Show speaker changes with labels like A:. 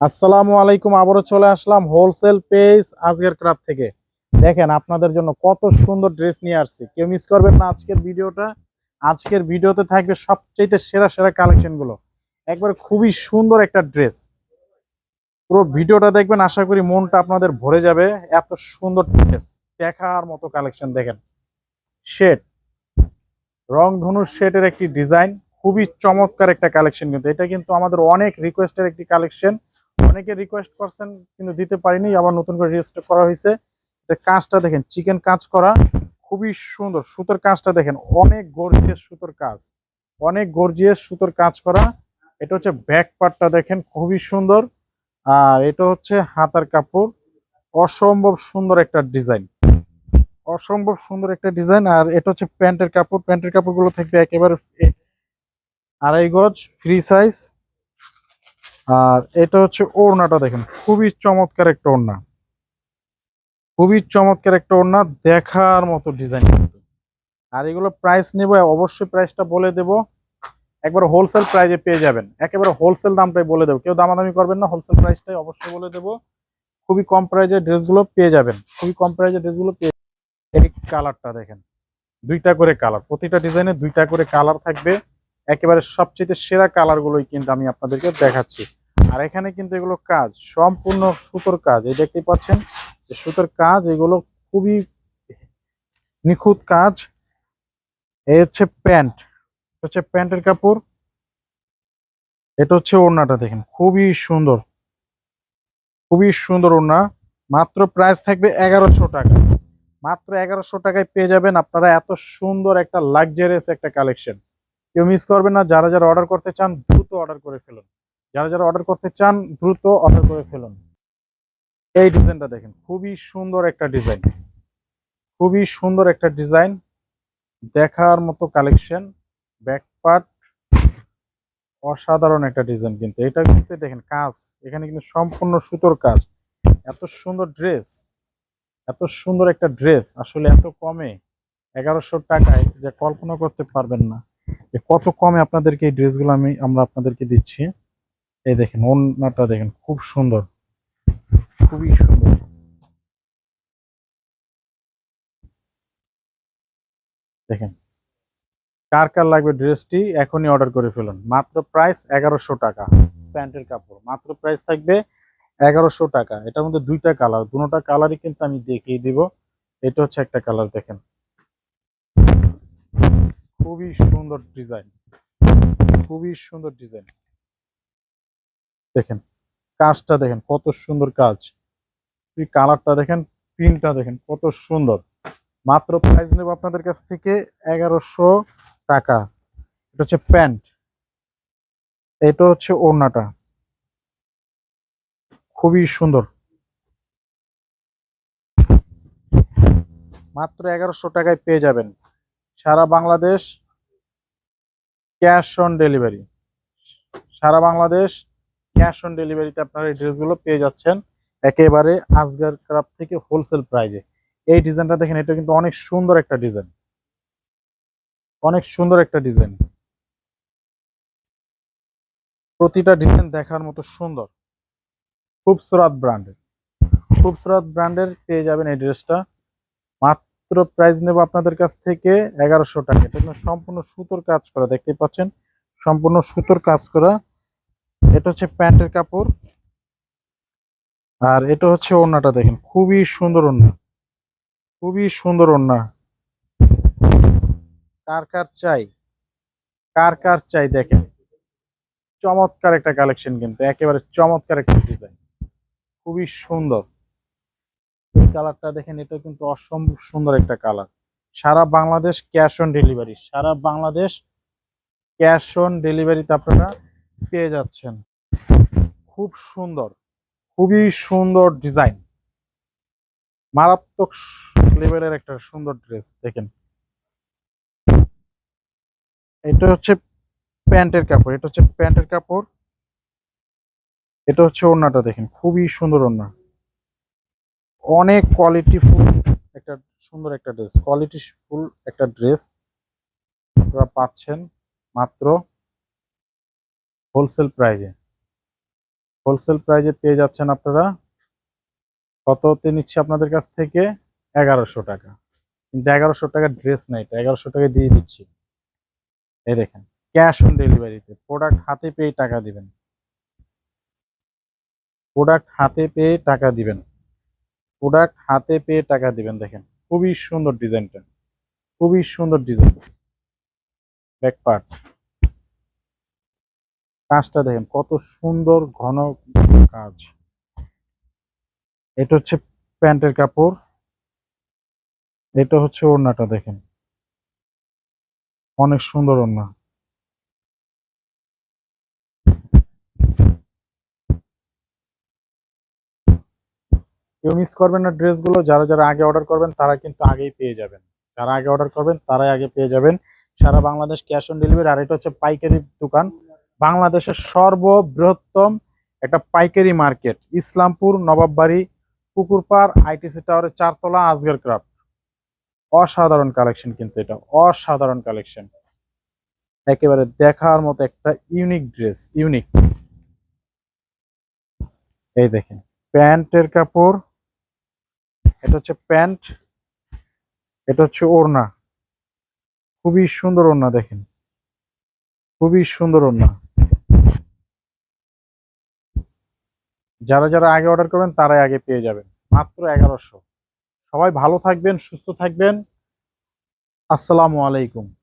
A: আসসালামু আলাইকুম, আবারও চলে আসলাম হোলসেল পেজ আজকের ক্রাফ থেকে। দেখেন আপনাদের জন্য কত সুন্দর ড্রেস নিয়ে আসছি। কেউ মিস করবেন না আজকের ভিডিওটা। আজকের ভিডিওতে থাকবে সবচেয়ে সেরা সেরা কালেকশনগুলো। একবার খুবই সুন্দর একটা ড্রেস পুরো ভিডিওটা দেখবেন, আশা করি মনটা আপনাদের ভরে যাবে। এত সুন্দর ড্রেস দেখার মতো কালেকশন দেখেন। শেড রং ধনুর শেডের একটি ডিজাইন খুবই চমৎকার একটা কালেকশন কিন্তু। এটা কিন্তু আমাদের অনেক রিকোয়েস্টের একটি কালেকশন অনেকে রিকোয়েস্ট করছেন, কিন্তু দিতে পারিনি, আবার নতুন করে রেজিস্টার করা হয়েছে। এটা কাজটা দেখেন চিকেন কাজ করা, খুবই সুন্দর, সুতোর কাজটা দেখেন, অনেক গর্জিয়াস সুতোর কাজ। অনেক গর্জিয়াস সুতোর কাজ করা। এটা হচ্ছে ব্যাক পার্টটা দেখেন, খুবই সুন্দর। আর এটা হচ্ছে হাতার কাপড়। অসম্ভব সুন্দর একটা ডিজাইন অসম্ভব সুন্দর একটা ডিজাইন আর এটা হচ্ছে প্যান্টের কাপড়। প্যান্টের কাপড়গুলো থাকবে একেবারে আড়াই গজ ফ্রি সাইজ আর এটা হচ্ছে ওড়নাটা দেখেন, খুবই চমৎকার একটা ওড়না। খুবই চমৎকার একটা ওড়না, দেখার মতো ডিজাইন কিন্তু। আর এগুলো প্রাইস নেব, অবশ্যই প্রাইসটা বলে দেব। একবার হোলসেল প্রাইজে পেয়ে যাবেন। একেবারে হোলসেল দামটাই বলে দেবো। কেউ দামাদামি করবেন না হোলসেল প্রাইসটাই অবশ্যই বলে দেবো। খুবই কম প্রাইজের ড্রেসগুলো পেয়ে যাবেন। খুবই কম প্রাইজের ড্রেসগুলো পেয়ে এই কালারটা দেখেন, দুইটা করে কালার প্রতিটা ডিজাইনে দুইটা করে কালার থাকবে। একেবারে সবচেয়ে সেরা কালারগুলোই কিন্তু আমি আপনাদেরকে দেখাচ্ছি। আর এখানে কিন্তু এগুলো কাজ, সম্পূর্ণ সুতোর কাজ। এই দেখতেই পাচ্ছেন যে সুতোর কাজ, এগুলো খুবই নিখুঁত কাজ। এই হচ্ছে প্যান্ট হচ্ছে প্যান্টের কাপড়। এটা হচ্ছে ওড়নাটা দেখেন, খুবই সুন্দর। খুবই সুন্দর ওড়না, মাত্র প্রাইস থাকবে এগারোশো টাকা। মাত্র এগারোশো টাকায় পেয়ে যাবেন আপনারা এত সুন্দর একটা লাক্সারিয়াস একটা কালেকশন কেউ মিস করবেন না, যারা যারা অর্ডার করতে চান, দ্রুত অর্ডার করে ফেলুন। যারা যারা অর্ডার করতে চান, দ্রুত অর্ডার করে ফেলুন। এই ডিজাইনটা দেখেন, খুবই সুন্দর একটা ডিজাইন খুবই সুন্দর একটা ডিজাইন দেখার মতো কালেকশন ব্যাক পার্ট অসাধারণ একটা ডিজাইন কিন্তু। এটা কিন্তু দেখেন কাজ, এখানে কিন্তু সম্পূর্ণ সুতোর কাজ। এত সুন্দর ড্রেস এত সুন্দর একটা ড্রেস আসলে এত কমে, এগারোশো টাকায়, যে কল্পনা করতে পারবেন না। যে কত কমে আপনাদেরকে এই ড্রেসগুলো আমি, আমরা আপনাদেরকে দিচ্ছি। এই দেখেন, ওড়নাটা দেখেন, খুব সুন্দর। খুবই সুন্দর। দেখেন, কার কার লাগবে ড্রেসটি এখনই অর্ডার করে ফেলুন। মাত্র প্রাইস এগারোশো টাকা প্যান্টের কাপড়। মাত্র প্রাইস থাকবে এগারোশো টাকা। এটার মধ্যে দুইটা কালার দুটোটা কালারই কিন্তু আমি দেখিয়ে দিব। এটা হচ্ছে একটা কালার, দেখেন। খুবই সুন্দর ডিজাইন। খুবই সুন্দর ডিজাইন। দেখেন, কাজটা দেখেন, কত সুন্দর কাজ। এই কালারটা দেখেন, প্রিন্টটা দেখেন, কত সুন্দর। মাত্র প্রাইস নেব আপনাদের কাছ থেকে এগারোশো টাকা। এটা হচ্ছে প্যান্ট। এটা হচ্ছে ওড়নাটা। খুবই সুন্দর। মাত্র এগারোশো টাকায় পেয়ে যাবেন। সারা বাংলাদেশ ক্যাশ অন ডেলিভারি। সারা বাংলাদেশ ক্যাশ অন ডেলিভারিতে আপনারা এই ড্রেসগুলো পেয়ে যাচ্ছেন একেবারে আজগার ক্রাফট থেকে হোলসেল প্রাইজে। এই ডিজাইনটা দেখেন, এটা কিন্তু অনেক সুন্দর একটা ডিজাইন। অনেক সুন্দর একটা ডিজাইন। প্রতিটা ডিজাইন দেখার মতো সুন্দর। খুবসুরাত ব্র্যান্ডের। খুবসুরাত ব্র্যান্ডের পেয়ে যাবেন এই ড্রেসটা। মাত্র প্রাইস নেব আপনাদের কাছ থেকে এগারোশো টাকা। এটা সম্পূর্ণ সুতোর কাজ করা দেখতে পাচ্ছেন? সম্পূর্ণ সুতোর কাজ করা এটা হচ্ছে প্যান্টের কাপড়। আর এটা হচ্ছে ওড়নাটা দেখেন, খুবই সুন্দর ওড়না। খুবই সুন্দর ওড়না। কার কার চাই? কার কার চাই দেখেন। চমৎকার একটা কালেকশন কিন্তু, একেবারে চমৎকার একটা ডিজাইন। খুবই সুন্দর। এই কালারটা দেখেন, এটা কিন্তু অসম্ভব সুন্দর একটা কালার। সারা বাংলাদেশ ক্যাশ অন ডেলিভারি, সারা বাংলাদেশ ক্যাশ অন ডেলিভারিতে আপনারা পেয়ে যাচ্ছেন। খুব সুন্দর, খুবই সুন্দর ডিজাইন। মারাত্মক লেভেলের একটা সুন্দর ড্রেস, দেখেন। এটা হচ্ছে প্যান্টের কাপড়, এটা হচ্ছে প্যান্টের কাপড়। এটা হচ্ছে ওড়নাটা, দেখেন, খুবই সুন্দর ওড়না। অনেক কোয়ালিটি ফুল একটা, সুন্দর একটা ড্রেস কোয়ালিটি ফুল একটা ড্রেস আপনারা পাচ্ছেন মাত্র। হোলসেল প্রাইজে। হোলসেল প্রাইজে পেয়ে যাচ্ছেন আপনারা কততে নিচ্ছি আপনাদের কাছ থেকে? এগারোশো টাকা। কিন্তু এগারোশো টাকার ড্রেস নাই এটা, এগারোশো টাকা দিয়ে দিচ্ছি। এই দেখেন, ক্যাশ অন ডেলিভারিতে। প্রোডাক্ট হাতে পেয়ে টাকা দিবেন। প্রোডাক্ট হাতে পেয়ে টাকা দিবেন। প্রোডাক্ট হাতে পেয়ে টাকা দিবেন, দেখেন। খুবই সুন্দর ডিজাইনটা। খুবই সুন্দর ডিজাইন। Back part. কাজটা দেখেন, কত সুন্দর ঘন কাজ। এটা হচ্ছে প্যান্টের কাপড়, এটা হচ্ছে ওড়নাটা দেখেন। অনেক সুন্দর ওড়না। কেউ মিস করবেন না ড্রেসগুলো, যারা যারা আগে অর্ডার করবেন, তারা কিন্তু আগেই পেয়ে যাবেন। যারা আগে অর্ডার করবেন, তারাই আগে পেয়ে যাবেন। সারা বাংলাদেশ ক্যাশ অন ডেলিভারি, আর এটা হচ্ছে পাইকারি দোকান। বাংলাদেশের সর্ববৃহত্তম একটা পাইকারি মার্কেট, ইসলামপুর, নবাববাড়ি, পুকুরপাড়, আইটিসি টাওয়ারের চারতলা, আজগর ক্রাফট। অসাধারণ কালেকশন কিন্তু এটা, অসাধারণ কালেকশন। একেবারে দেখার মতো একটা ইউনিক ড্রেস, ইউনিক। এই দেখেন, প্যান্টের কাপড়, এটা হচ্ছে প্যান্ট, এটা হচ্ছে ওড়না। খুবই সুন্দর ওড়না দেখেন, খুবই সুন্দর ওড়না। যারা যারা আগে অর্ডার করবেন, তারাই আগে পেয়ে যাবেন। মাত্র এগারোশো। সবাই ভালো থাকবেন, সুস্থ থাকবেন। আসসালামু আলাইকুম।